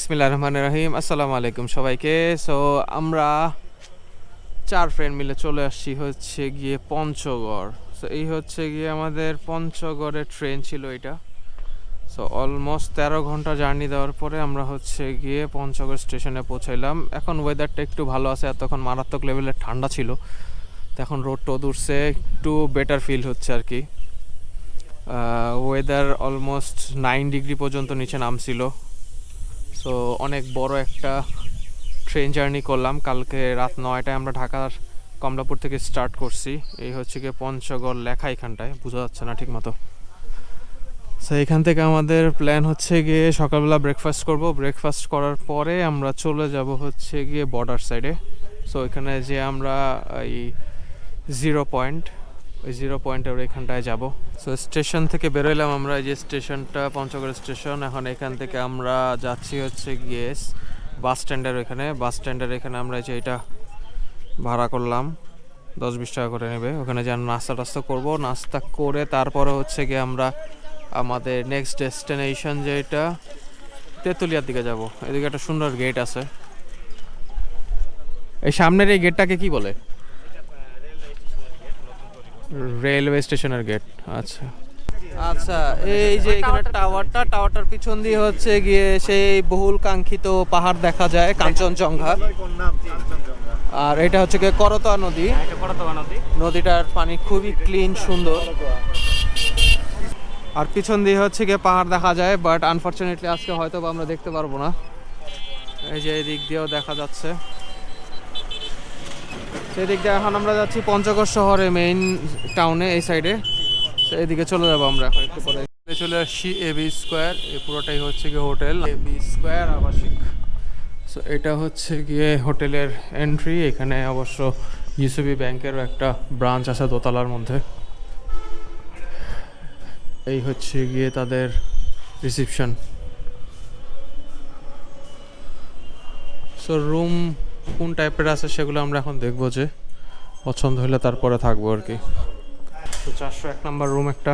বিসমিল্লাহ রহমান রহিম। আসসালামু আলাইকুম সবাইকে। সো আমরা চার ফ্রেন্ড মিলে চলে আসছি হচ্ছে গিয়ে পঞ্চগড়। সো এই হচ্ছে গিয়ে আমাদের পঞ্চগড়ের ট্রেন ছিল এটা। সো অলমোস্ট তেরো ঘণ্টা জার্নি দেওয়ার পরে আমরা হচ্ছে গিয়ে পঞ্চগড় স্টেশনে পৌঁছাইলাম। এখন ওয়েদারটা একটু ভালো আছে, এতক্ষণ মারাত্মক লেভেলের ঠান্ডা ছিল। তো এখন রোড টোদ উঠছে, একটু বেটার ফিল হচ্ছে আর কি। ওয়েদার অলমোস্ট নাইন ডিগ্রি পর্যন্ত নিচে নামছিল। সো অনেক বড় একটা ট্রেন জার্নি করলাম। কালকে রাত নয়টায় আমরা ঢাকার কমলাপুর থেকে স্টার্ট করছি। এই হচ্ছে গিয়ে পঞ্চগড় লেখা এখানটায়। বোঝা যাচ্ছে না ঠিক মতো। সো এখান থেকে আমাদের প্ল্যান হচ্ছে গিয়ে সকালবেলা ব্রেকফাস্ট করব। ব্রেকফাস্ট করার পরে আমরা চলে যাব হচ্ছে গিয়ে বর্ডার সাইডে সো এখানে যে আমরা এই জিরো পয়েন্ট ওই জিরো পয়েন্টের এখানটায় যাব। সো স্টেশন থেকে বেরোলাম আমরা, এই যে স্টেশনটা পঞ্চগড় স্টেশন এখন এখান থেকে আমরা যাচ্ছি হচ্ছে গিয়ে বাস স্ট্যান্ডের ওইখানে। বাস স্ট্যান্ডের এখানে আমরা যে এটা ভাড়া করলাম। দশ বিশ টাকা করে নেবে। ওখানে যেন নাস্তা টাস্তা করব। নাস্তা করে তারপরে হচ্ছে গিয়ে আমরা আমাদের নেক্সট ডেস্টিনেশন যেটা, তেঁতুলিয়ার দিকে যাব। এদিকে একটা সুন্দর গেট আছে। এই সামনের এই গেটটাকে কি বলে? রেলওয়ে স্টেশনের গেট আচ্ছা। আচ্ছা এই যে এখানে টাওয়ারটা, টাওয়ারটার পিছন দিয়ে হচ্ছে গিয়ে সেই বহুল কাঙ্ক্ষিত পাহাড় দেখা যায়, কাঞ্চনজঙ্ঘা। আর এটা হচ্ছে গিয়ে করতোয়া নদী। নদীটার পানি খুবই ক্লিন সুন্দর। আর পিছন দিয়ে হচ্ছে গিয়ে পাহাড় দেখা যায় বাট আনফরচুনেটলি আজকে হয়তো আমরা দেখতে পারব না। এই যে এই দিক দিয়েও দেখা যাচ্ছে। সেদিক দিয়ে এখন আমরা যাচ্ছি পঞ্চগড় শহরে মেইন টাউনে এই সাইডে এদিকে চলে যাব আমরা। এখন একটু পরে। চলে আসছি এ বি স্কোয়ার এই পুরোটাই হচ্ছে গিয়ে হোটেল এ বি স্কোয়ার আবাসিক। সো এটা হচ্ছে গিয়ে হোটেলের এন্ট্রি এখানে অবশ্য ইউসিবি ব্যাংকেরও একটা ব্রাঞ্চ আছে দোতলার মধ্যে। এই হচ্ছে গিয়ে তাদের রিসিপশন সো রুম কোন টাইপের আছে সেগুলো আমরা এখন দেখব যে পছন্দ হলে তারপরে থাকব আর কি। তো চারশো এক নাম্বার রুম একটা।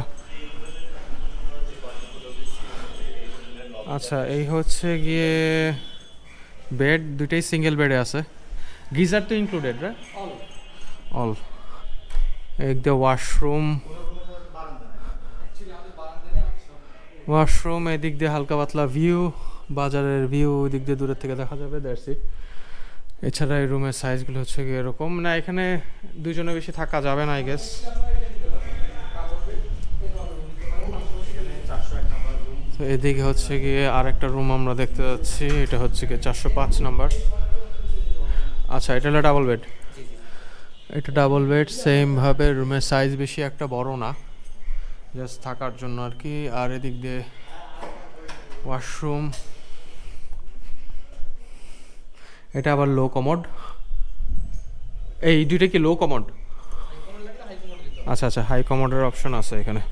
আচ্ছা এই হচ্ছে গিয়ে বেড দুইটাই সিঙ্গেল বেডে আছে। গিজার তো ইনক্লুডেড রাইট অল এক দিয়ে ওয়াশরুম ওয়াশরুম এদিক দিয়ে হালকা পাতলা ভিউ বাজারের ভিউ দিক দিয়ে দূরের থেকে দেখা যাবে দ্যাটস ইট এছাড়া এই রুমের সাইজগুলো হচ্ছে গিয়ে এরকম। না, এখানে দুজনে বেশি থাকা যাবে না আই গেস তো এদিকে হচ্ছে গিয়ে আরেকটা রুম আমরা দেখতে যাচ্ছি। এটা হচ্ছে গিয়ে চারশো পাঁচ নাম্বার আচ্ছা এটা হলো ডাবল বেড এটা ডাবল বেড সেমভাবে রুমের সাইজ বেশি একটা বড় না। জাস্ট থাকার জন্য আর কি। আর এদিক দিয়ে ওয়াশরুম এটা আবার লো কমোড এই দুইটা কি লো কমোড আচ্ছা আচ্ছা হাই কমোডের অপশন আছে এখানে।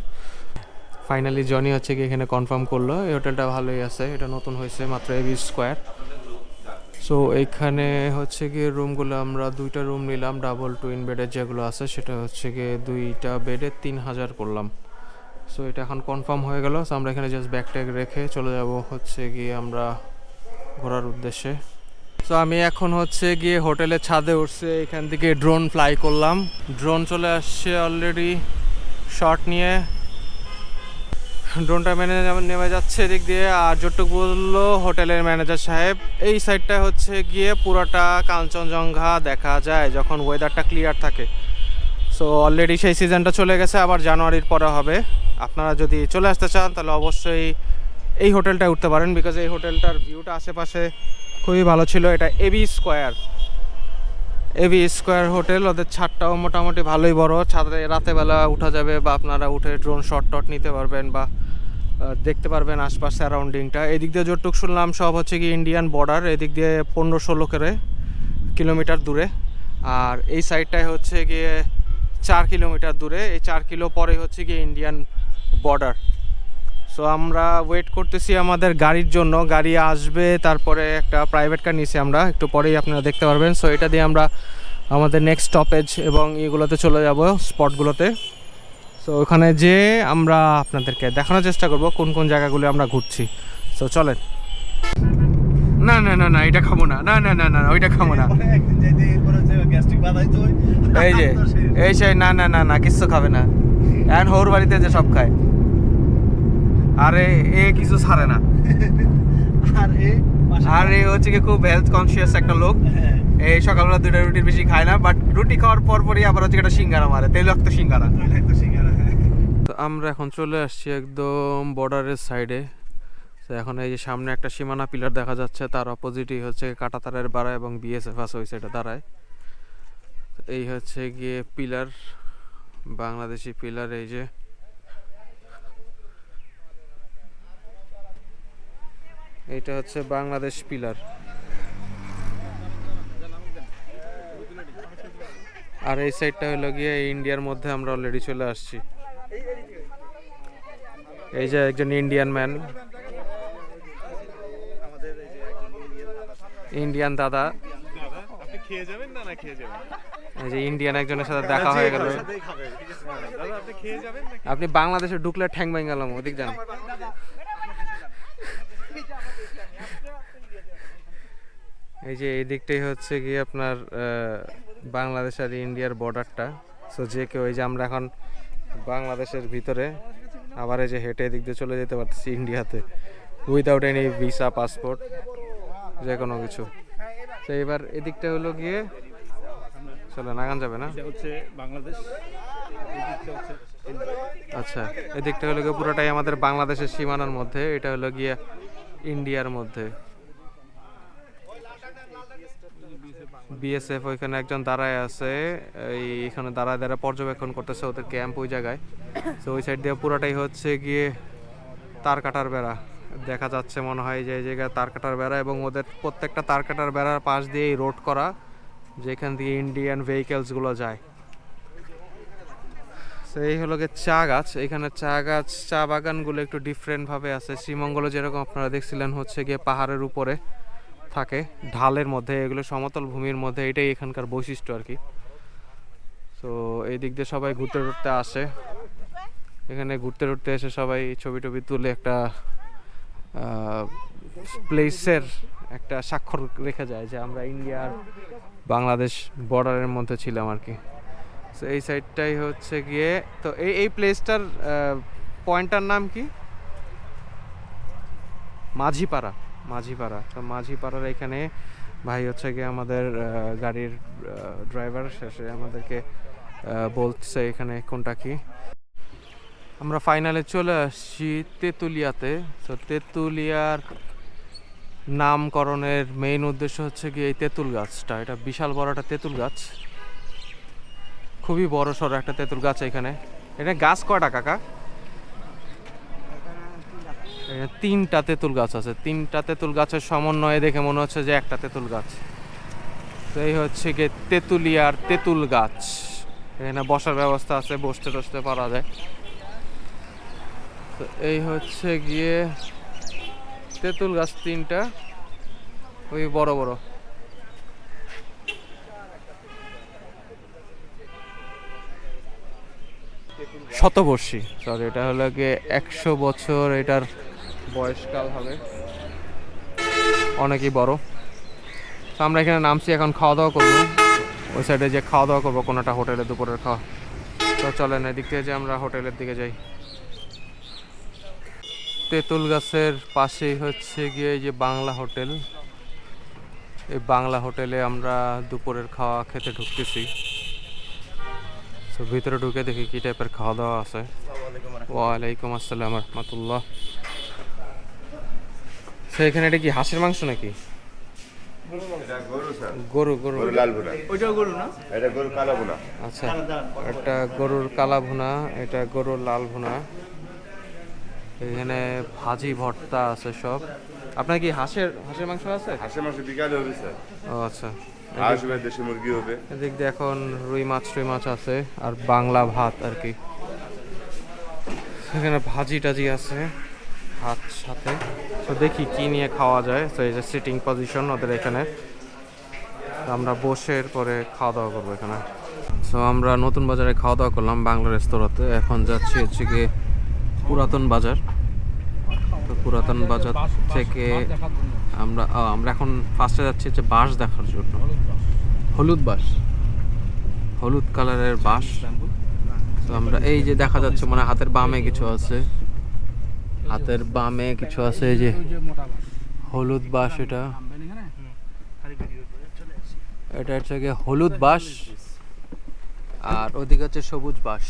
ফাইনালি জনি হচ্ছে কি এখানে কনফার্ম করল, এই হোটেলটা ভালোই আছে, এটা নতুন হয়েছে, মাত্র এবি স্কোয়ার সো এইখানে হচ্ছে গিয়ে রুমগুলো আমরা দুইটা রুম নিলাম ডাবল টুইন বেডের যেগুলো আছে, সেটা হচ্ছে গিয়ে দুইটা বেডে তিন হাজার করলাম। সো এটা এখন কনফার্ম হয়ে গেল সো আমরা এখানে জাস্ট ব্যাগ ট্যাগ রেখে চলে যাব হচ্ছে গিয়ে আমরা ঘোরার উদ্দেশ্যে। সো আমি এখন হচ্ছে গিয়ে হোটেলের ছাদে উঠছে, এখান থেকে ড্রোন ফ্লাই করলাম। ড্রোন চলে আসছে অলরেডি শট নিয়ে। ড্রোনটা মেনে নেমে যাচ্ছে এদিক দিয়ে, আর যতটুকু বলল হোটেলের ম্যানেজার সাহেব, এই সাইডটা হচ্ছে গিয়ে পুরোটা কাঞ্চনজঙ্ঘা দেখা যায়, যখন ওয়েদারটা ক্লিয়ার থাকে। সো অলরেডি সেই সিজনটা চলে গেছে, আবার জানুয়ারির পরে হবে। আপনারা যদি চলে আসতে চান, তাহলে অবশ্যই এই হোটেলটায় উঠতে পারেন বিকজ এই হোটেলটার ভিউটা আশেপাশে খুবই ভালো ছিল। এটা AB square AB square hotel, ওদের ছাদটাও মোটামুটি ভালোই বড়। ছাদে রাতেবেলা উঠা যাবে বা আপনারা উঠে ড্রোন শট টট নিতে পারবেন বা দেখতে পারবেন আশপাশ সারাউন্ডিংটা এদিক দিয়ে যতটুকু শুনলাম, সব হচ্ছে কি ইন্ডিয়ান বর্ডার এদিক দিয়ে পনেরো ষোলো করে কিলোমিটার দূরে। আর এই সাইডটায় হচ্ছে গিয়ে চার কিলোমিটার দূরে। এই চার কিলো পরে হচ্ছে গিয়ে ইন্ডিয়ান বর্ডার সো আমরা ওয়েট করতেছি আমাদের গাড়ির জন্য গাড়ি আসবে তারপরে একটা প্রাইভেট কার নিয়েছি আমরা একটু পরেই আপনারা দেখতে পারবেন সো এটা দিয়ে আমরা আমাদের নেক্সট স্টপেজ এবং এগুলোতে চলে যাব স্পটগুলোতে সো ওখানে যে আমরা আপনাদেরকে দেখানোর চেষ্টা করব কোন কোন জায়গাগুলো আমরা ঘুরছি সো চলেন না না না না এটা খাব না না না না না ওইটা খাব না এই যে এই সেই না না না না কিচ্ছু খাবে না এখন হোর বাড়িতে যে সব খায় আরে এ কিছু ছাড়ে না। আর এ আর এ হচ্ছে কি খুব হেলথ কনসিয়াস একটা লোক। হ্যাঁ। এই সকালবেলা দুইটা রুটির বেশি খায় না বাট রুটি খাওয়ার পর পরই আবার হচ্ছে একটা সিঙ্গারা মারে তৈলাক্ত সিঙ্গারা। তৈলাক্ত সিঙ্গারা, হ্যাঁ। তো আমরা এখন চলে আসছি একদম বর্ডারের সাইডে তো এখন এই যে সামনে একটা সীমানা পিলার দেখা যাচ্ছে তার অপোজিটই হচ্ছে কাটাতারের বাড়া এবং বিএসএফ আছে ওই সাইডে দাঁড়ায়। তো এই হচ্ছে গিয়ে পিলার বাংলাদেশি পিলার এই যে। এইটা হচ্ছে বাংলাদেশ পিলার। আর এই সাইডটা হলো গিয়ে ইন্ডিয়ার মধ্যে আমরা অলরেডি চলে আসছি। এই যে একজন ইন্ডিয়ান ম্যান। ইন্ডিয়ান দাদা। এই যে ইন্ডিয়ান একজনের সাথে দেখা হয়ে গেল। আপনি বাংলাদেশে ঢুকলে ঠ্যাং ভেঙে গেলাম ওদিক যান। এই যে এই দিকটাই হচ্ছে কি আপনার বাংলাদেশ আর ইন্ডিয়ার বর্ডারটা। সো যে কেউ এই যে আমরা এখন বাংলাদেশের ভিতরে আবার এই যে হেঁটে এদিক দিয়ে চলে যেতে পারতেছি ইন্ডিয়াতে উইদাউট এনি ভিসা পাসপোর্ট যে কোনো কিছু। তো এবার এদিকটা হলো গিয়ে চলে নাগান যাবে না? হচ্ছে বাংলাদেশ আচ্ছা এদিকটা হলো গিয়ে পুরোটাই আমাদের বাংলাদেশের সীমানার মধ্যে এটা হলো গিয়ে ইন্ডিয়ার মধ্যে। বিএসএফ ওইখানে একজন দাঁড়ায় আছে, এই এখানে দাঁড়ায় দাঁড়ায় পর্যবেক্ষণ করতেছে ওদের ক্যাম্প ওই জায়গায়। তো ওই সাইড দিয়ে পুরোটাই হচ্ছে গিয়ে তার কাটার বেড়া। দেখা যাচ্ছে মনে হয় যে এই জায়গায় তার কাটার বেড়া এবং ওদের প্রত্যেকটা তার কাটার বেড়ার পাশ দিয়েই রোড করা, যেখান দিয়ে ইন্ডিয়ান ভেহিকেলসগুলো যায়। তো এই হলো গিয়ে চা গাছ। এখানে চা গাছ, চা বাগানগুলো একটু ডিফারেন্টভাবে আছে। শ্রীমঙ্গলে যেরকম আপনারা দেখছিলেন হচ্ছে গিয়ে পাহাড়ের উপরে। থাকে, ঢালের মধ্যে, এগুলো সমতল ভূমির মধ্যে, এটাই এখানকার বৈশিষ্ট্য আর কি। তো এই দিক দিয়ে সবাই ঘুরতে ঘুরতে আসে। এখানে ঘুরতে ঘুরতে এসে সবাই ছবি টবি তুলে একটা প্লেসের একটা স্বাক্ষর রেখে যায় যে আমরা ইন্ডিয়া আর বাংলাদেশ বর্ডারের মধ্যে ছিলাম আর কি। তো এই সাইডটাই হচ্ছে গিয়ে, তো এই এই প্লেসটার পয়েন্টটার নাম কি? মাঝিপাড়া। মাঝিপাড়া। তো মাঝিপাড়ার এখানে ভাই হচ্ছে গিয়ে আমাদের গাড়ির ড্রাইভার শেষে আমাদেরকে বলছে এখানে কোনটা কি। আমরা ফাইনালে চলে আসছি তেঁতুলিয়াতে। তো তেঁতুলিয়ার নামকরণের মেইন উদ্দেশ্য হচ্ছে গিয়ে এই তেঁতুল গাছটা। এটা বিশাল বড় একটা তেঁতুল গাছ। খুবই বড় সড়ো একটা তেঁতুল গাছ এখানে। এটা গাছ কয়টা কাকা? তিনটা তেঁতুল গাছ আছে। তিনটা তেঁতুল গাছের সমন্বয়ে দেখে মনে হচ্ছে যে একটা তেঁতুল গাছ। তো এই হচ্ছে গিয়ে তেঁতুলিয়ার তেঁতুল গাছ। এখানে বসার ব্যবস্থা আছে, বসতে টসতে পারা যায়। তো এই হচ্ছে গিয়ে তেঁতুল গাছ তিনটা, ওই বড় বড়। শতবর্ষী সরি এটা হলো গিয়ে একশো বছর এটার বয়সকাল হবে। অনেকই বড়। তো আমরা এখানে নামছি এখন খাওয়া দাওয়া করব। ওই সাইডে যে খাওয়া দাওয়া করব কোনোটা হোটেলে দুপুরের খাওয়া। তো চলেন এদিক থেকে যে আমরা হোটেলের দিকে যাই। তেঁতুল গাছের পাশেই হচ্ছে গিয়ে এই যে বাংলা হোটেল। এই বাংলা হোটেলে আমরা দুপুরের খাওয়া খেতে ঢুকতেছি। তো ভিতরে ঢুকে দেখি কি টাইপের খাওয়া দাওয়া আছে ওয়ালাইকুম আসসালাম রহমতুল্লাহ। সে এখানে এটা কি হাঁসের মাংস নাকি? এটা গরু গরু গরু। গরু লাল ভুনা। ওইটাও গরু না? এটা গরু কালো ভুনা। আচ্ছা একটা গরুর কালা ভুনা এটা গরুর লাল ভুনা। এখানে ভাজি ভর্তা আছে সব। আপনার কি হাঁসের হাঁসের মাংস আছে? হাঁসের মাংস বিকালে হবে স্যার। ও আচ্ছা। হাঁস দেশি মুরগি হবে। এদিক দিয়ে এখন রুই মাছ রুই মাছ আছে আর বাংলা ভাত আর কি। এখানে ভাজি টাজি আছে ভাত সাথে। তো দেখি কি নিয়ে খাওয়া যায়। তো এই যে সিটিং পজিশন ওদের এখানে। আমরা বসে এরপরে খাওয়া দাওয়া করব এখানে। তো আমরা নতুন বাজারে খাওয়া দাওয়া করলাম বাংলা রেস্তোরাঁতে। এখন যাচ্ছি হচ্ছে গিয়ে পুরাতন বাজার। তো পুরাতন বাজার থেকে আমরা আমরা এখন ফার্স্টে যাচ্ছি হচ্ছে বাঁশ দেখার জন্য। হলুদ বাঁশ। হলুদ কালারের বাঁশ। তো আমরা এই যে দেখা যাচ্ছে মানে হাতের বামে কিছু আছে। হাতের বামে কিছু আছে যে হলুদ বাস এটা। এটা হচ্ছে গিয়ে হলুদ বাস আর ওদিকে হচ্ছে সবুজ বাস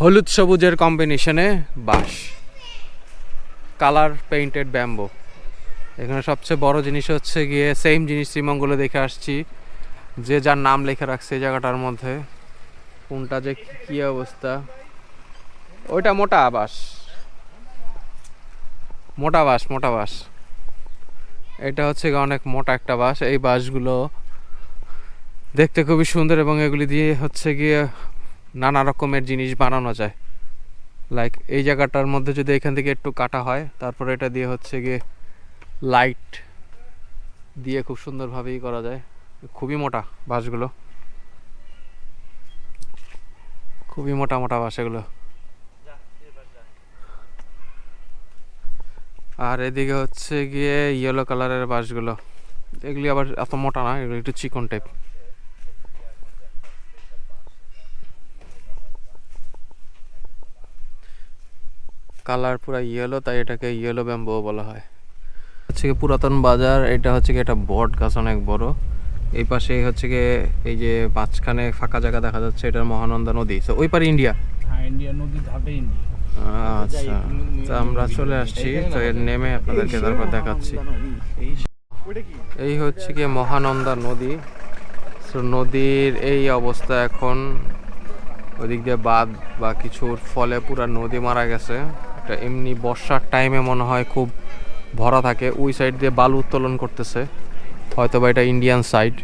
হলুদ সবুজের কম্বিনেশনে বাস কালার পেইন্টেড ব্যাম্বো এখানে সবচেয়ে বড় জিনিস হচ্ছে গিয়ে সেম জিনিস শ্রীমঙ্গলে দেখে আসছি। যে যার নাম লেখা রাখছে এই জায়গাটার মধ্যে। কোনটা যে কি অবস্থা। ওইটা মোটা বাঁশ। মোটা বাঁশ মোটা বাঁশ। এটা হচ্ছে অনেক মোটা একটা বাঁশ। এই বাঁশগুলো দেখতে খুবই সুন্দর এবং এগুলি দিয়ে হচ্ছে গিয়ে নানা রকমের জিনিস বানানো যায়। লাইক এই জায়গাটার মধ্যে যদি এখান থেকে একটু কাটা হয়, তারপরে এটা দিয়ে হচ্ছে গিয়ে লাইট দিয়ে খুব সুন্দরভাবেই করা যায়। খুবই মোটা বাঁশগুলো। খুবই মোটা মোটা বাঁশ এগুলো। আর এদিকে হচ্ছে গিয়ে ইয়েলো কালারের বাঁশগুলো। এগুলি আবার এত মোটা না, এগুলো একটু চিকন টাইপ কালার পুরো ইয়েলো তাই এটাকে ইয়েলো ব্যাম্বো বলা হয়। হচ্ছে কি পুরাতন বাজার, এটা হচ্ছে কি একটা বট গাছ অনেক বড়। এই পাশে হচ্ছে কি এই যে মাঝখানে ফাঁকা জায়গা দেখা যাচ্ছে এটা মহানন্দা নদী। তো ওই পারে ইন্ডিয়া হ্যাঁ ইন্ডিয়া নদী ধাপে ইন্ডিয়া আচ্ছা তো আমরা চলে আসছি তো এর নেমে আপনাদেরকে তারপর দেখাচ্ছি। এই হচ্ছে কি মহানন্দা নদী। তো নদীর এই অবস্থা এখন ওদিক দিয়ে বাঁধ বা কিছুর ফলে পুরা নদী মারা গেছে। এটা এমনি বর্ষার টাইমে মনে হয় খুব ভরা থাকে ওই সাইড দিয়ে বালু উত্তোলন করতেছে। হয়তো বা এটা ইন্ডিয়ান সাইড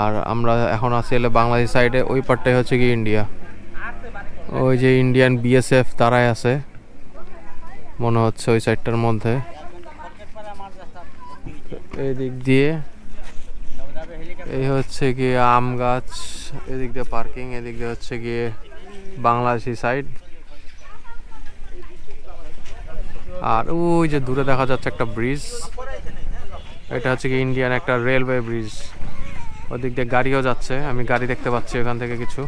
আর আমরা এখন আছি এলে বাংলাদেশ সাইডে ওই পারটাই হচ্ছে কি ইন্ডিয়া ওই যে ইন্ডিয়ান বিএসএফ তারাই আছে। মনে হচ্ছে ওই সাইডটার মধ্যে। এই দিক দিয়ে এই হচ্ছে গিয়ে আম গাছ, এদিক দিয়ে পার্কিং, এদিক দিয়ে হচ্ছে গিয়ে বাংলাদেশি সাইড। আর ওই যে দূরে দেখা যাচ্ছে একটা ব্রিজ। এটা হচ্ছে কি ইন্ডিয়ান একটা রেলওয়ে ব্রিজ। ওদিক দিয়ে গাড়িও যাচ্ছে, আমি গাড়ি দেখতে পাচ্ছি ওখান থেকে কিছু।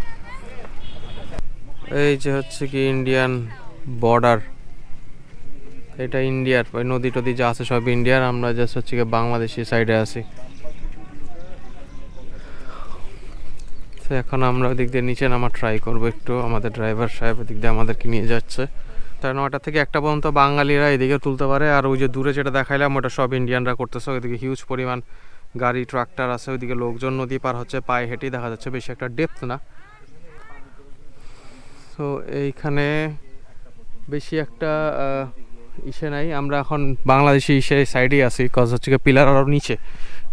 এই যে হচ্ছে কি ইন্ডিয়ান বর্ডার এটা ইন্ডিয়ার ওই নদী টদি যা আছে সব ইন্ডিয়ার আমরা জাস্ট হচ্ছে কি বাংলাদেশি সাইডে আছি। তো এখন আমরা ওদিক দিয়ে নিচে নামা ট্রাই করব একটু, আমাদের ড্রাইভার সাহেব ওদিক দিয়ে আমাদেরকে নিয়ে যাচ্ছে। তাই নয়টা থেকে একটা পর্যন্ত বাঙালিরা এদিকে তুলতে পারে, আর ওই যে দূরে যেটা দেখাইলাম, ওটা সব ইন্ডিয়ানরা করতেছে। ওইদিকে হিউজ পরিমাণ গাড়ি ট্রাক্টর আছে, ওইদিকে লোকজন নদী পার হচ্ছে, পায়ে হেঁটেই দেখা যাচ্ছে, বেশি একটা ডেপথ না। তো এইখানে বেশি একটা ইসে নাই। আমরা এখন বাংলাদেশি ইসে সাইডেই আছি কজ হচ্ছে পিলার আরও নিচে।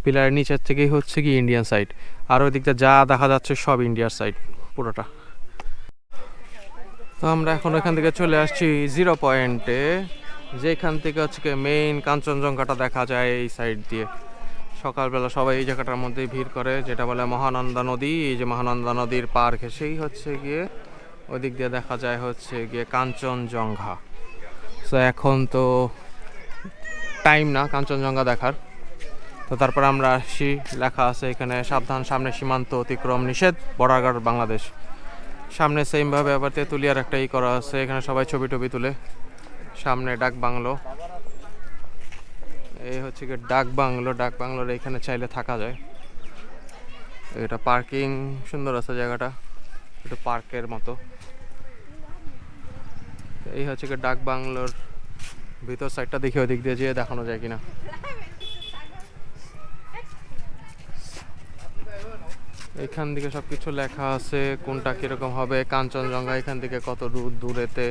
পিলারের নিচের থেকেই হচ্ছে কি ইন্ডিয়ান সাইড আর ওই দিকটা যা দেখা যাচ্ছে সব ইন্ডিয়ার সাইড পুরোটা। তো আমরা এখন এখান থেকে চলে আসছি জিরো পয়েন্টে যেখান থেকে হচ্ছে কি মেইন কাঞ্চনজঙ্ঘাটা দেখা যায় এই সাইড দিয়ে। সকালবেলা সবাই এই জায়গাটার মধ্যে ভিড় করে, যেটা বলে মহানন্দা নদী। এই যে মহানন্দা নদীর পার ঘেসেই হচ্ছে গিয়ে ওই দিক দিয়ে দেখা যায় হচ্ছে গিয়ে কাঞ্চনজঙ্ঘা। তো এখন তো টাইম না কাঞ্চনজঙ্ঘা দেখার। তো তারপর আমরা আসি, লেখা আছে এখানে, সাবধান, সামনে সীমান্ত অতিক্রম নিষেধ, বর্ডার বাংলাদেশ। সামনে সেমভাবে আবার তেঁতুলিয়ার একটা ই করা আছে, এখানে সবাই ছবি টবি তুলে। সামনে ডাক বাংলো। এই হচ্ছে কি ডাক বাংলো, ডাক বাংলোর এখানে চাইলে থাকা যায়। এটা পার্কিং সুন্দর আছে জায়গাটা। একটু পার্কের মতো। এই হচ্ছে কি ডাক বাংলোর ভিতর সাইডটা দেখে ওদিক দিয়ে যেয়ে দেখানো যায় কিনা। এখান থেকে সব কিছু লেখা আছে, কোনটা কীরকম হবে, কাঞ্চনজঙ্ঘা এখান থেকে কত দূর, দূরেতে,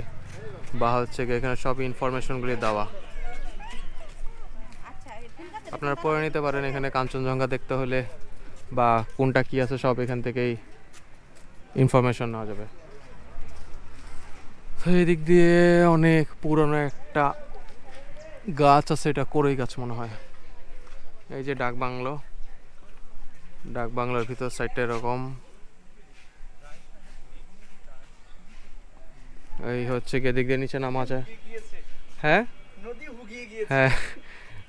বা হচ্ছে কি এখানে সব ইনফরমেশনগুলি দেওয়া। আপনারা পড়ে নিতে পারেন এখানে কাঞ্চনজঙ্ঘা দেখতে হলে, বা কোনটা কি আছে সব এখান থেকেই ইনফরমেশন নেওয়া যাবে। তো এই দিক দিয়ে অনেক পুরনো একটা গাছ আছে, এটা কড়ই গাছ মনে হয়। এই যে ডাক বাংলো। ডাক বাংলার ভিতর সাইডটা এরকম। এই হচ্ছে কি এদিক দিয়ে নিচে নামা আছে হ্যাঁ? হ্যাঁ।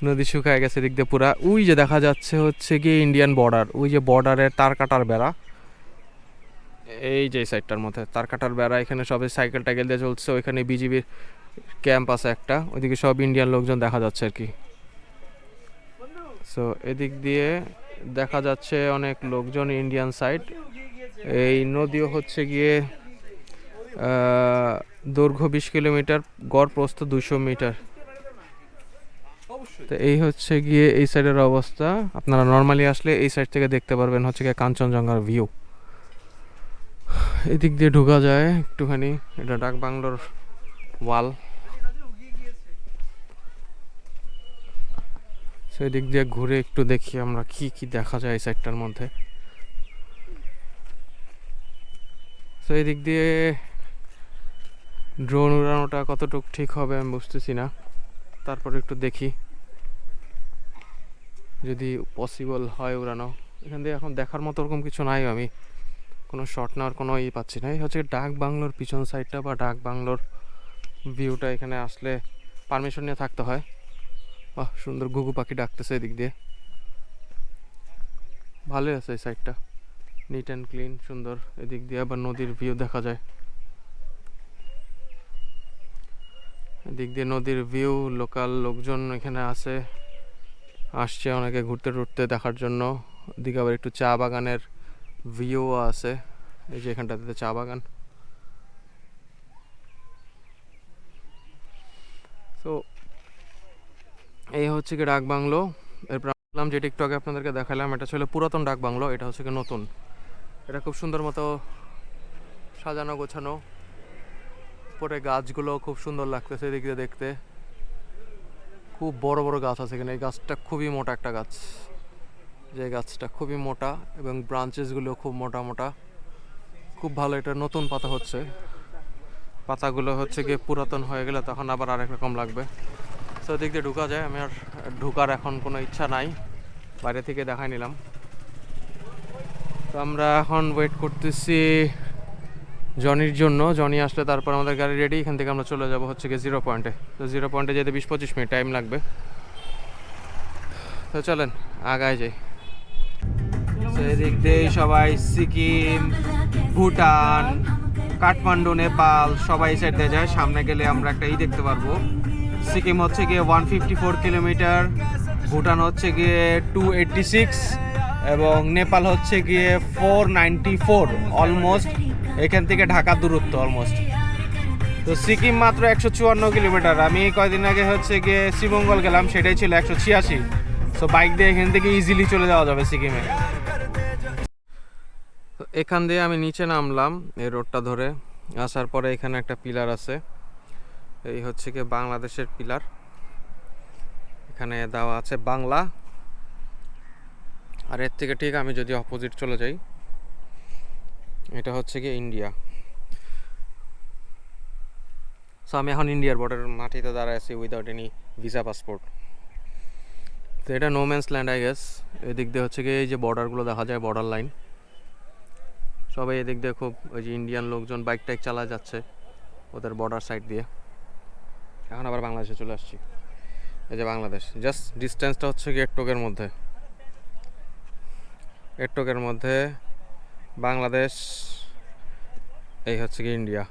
নদী শুকায় গেছে দিক দিয়ে পুরা। ওই যে দেখা যাচ্ছে হচ্ছে গিয়ে ইন্ডিয়ান বর্ডার ওই যে বর্ডারের তার কাটার বেড়া। এই যে সাইডটার মধ্যে, তার কাটার বেড়া, এখানে সবাই সাইকেল টাইকেল দিয়ে চলছে, ওইখানে বিজিবির ক্যাম্প আছে একটা, ওইদিকে সব ইন্ডিয়ান লোকজন দেখা যাচ্ছে আর কি। সো এদিক দিয়ে দেখা যাচ্ছে অনেক লোকজন ইন্ডিয়ান সাইড এই নদীও হচ্ছে গিয়ে দৈর্ঘ্য বিশ কিলোমিটার, গড় প্রস্থ দুশো মিটার। তো এই হচ্ছে গিয়ে এই সাইডের অবস্থা। আপনারা নর্মালি আসলে এই সাইড থেকে দেখতে পারবেন হচ্ছে গিয়ে কাঞ্চনজঙ্ঘার ভিউ এদিক দিয়ে ঢোকা যায় একটুখানি। এটা ডাক বাংলোর ওয়াল। সেদিক দিয়ে ঘুরে একটু দেখি আমরা কি কি দেখা যায় সাইডটার মধ্যে। তো এই দিক দিয়ে ড্রোন উড়ানোটা কতটুকু ঠিক হবে আমি বুঝতেছি না। তারপর একটু দেখি। যদি পসিবল হয় উড়ানো। এখান দিয়ে এখন দেখার মতো ওরকম কিছু নাই আমি। কোনো শট নেওয়ার কোনো ই পাচ্ছি না। এই হচ্ছে ডাক বাংলোর পিছন সাইডটা বা ডাক বাংলোর ভিউটা এখানে আসলে পারমিশন নিয়ে থাকতে হয়। বাহ, সুন্দর ঘুঘু পাখি ডাকতেছে এদিক দিয়ে। ভালোই আছে এই সাইডটা নিট অ্যান্ড ক্লিন সুন্দর। এদিক দিয়ে আবার নদীর ভিউ দেখা যায়। এদিক দিয়ে নদীর ভিউ লোকাল লোকজন এখানে আছে। আসছে অনেকে ঘুরতে টুরতে দেখার জন্য। এদিকে আবার একটু চা বাগানের ভিউ আছে, এই যে এখানটাতে চা বাগান। তো এই হচ্ছে কি ডাক বাংলো। এরপর আসলাম যেটা একটু আগে আপনাদেরকে দেখালাম, এটা ছিল পুরাতন ডাক বাংলো, এটা হচ্ছে কি নতুন। এটা খুব সুন্দর মতো সাজানো গোছানো। পরে গাছগুলো খুব সুন্দর লাগতেছে এদিক দেখতে। খুব বড় বড় গাছ আছে এখানে, এই গাছটা খুবই মোটা একটা গাছ। যে গাছটা খুবই মোটা এবং ব্রাঞ্চেসগুলো খুব মোটা মোটা। খুব ভালো এটা নতুন পাতা হচ্ছে। পাতাগুলো হচ্ছে গিয়ে পুরাতন হয়ে গেলে তখন আবার আরেক রকম লাগবে। তো দিক দিয়ে ঢুকা যায়, আমি আর ঢুকার এখন কোনো ইচ্ছা নাই। বাইরে থেকে দেখাই নিলাম। তো আমরা এখন ওয়েট করতেছি জনির জন্য। জনি আসলে তারপর আমাদের গাড়ি রেডি এখান থেকে আমরা চলে যাব হচ্ছে গিয়ে জিরো পয়েন্টে তো জিরো পয়েন্টে যেতে বিশ পঁচিশ মিনিট টাইম লাগবে। তো চলেন, আগায় যাই। তো এদিক দিয়ে সবাই সিকিম, ভুটান, কাঠমান্ডু, নেপাল, সবাই সাইড দিয়ে যায়। সামনে গেলে আমরা একটা ই দেখতে পারব। সিকিম হচ্ছে গিয়ে one fifty four kilometre, Bhutan হচ্ছে গিয়ে টু এইটটি সিক্স এবং নেপাল হচ্ছে গিয়ে ফোর নাইনটি ফোর অলমোস্ট এখান থেকে ঢাকার দূরত্ব অলমোস্ট তো সিকিম মাত্র একশো চুয়ান্ন কিলোমিটার। আমি কয়দিন আগে হচ্ছে গিয়ে শ্রীমঙ্গল গেলাম, সেটাই ছিল একশো ছিয়াশি। সো বাইক দিয়ে এখান থেকে ইজিলি চলে যাওয়া যাবে সিকিমে। এখান দিয়ে আমি নিচে নামলাম এই রোডটা ধরে। আসার পরে এখানে একটা পিলার আছে। এই হচ্ছে কি বাংলাদেশের পিলার। এখানে দেওয়া আছে বাংলা। আর এর থেকে ঠিক আমি যদি অপোজিট চলে যাই, এটা হচ্ছে কি ইন্ডিয়া। সো আমি এখন ইন্ডিয়ার বর্ডার মাটিতে দাঁড়ায় আছি উইদাউট এনি ভিসা পাসপোর্ট তো এটা no man's land I guess এদিক দিয়ে হচ্ছে কি এই যে বর্ডারগুলো দেখা যায় বর্ডার লাইন সবাই এদিক দিয়ে খুব ওই যে ইন্ডিয়ান লোকজন বাইক টাইক চালা যাচ্ছে ওদের বর্ডার সাইড দিয়ে। এখন আবার বাংলাদেশে চলে আসছি। এই যে বাংলাদেশ। জাস্ট ডিস্টেন্সটা হচ্ছে কি এরটকের মধ্যে। এরটকের মধ্যে বাংলাদেশ, এই হচ্ছে কি ইন্ডিয়া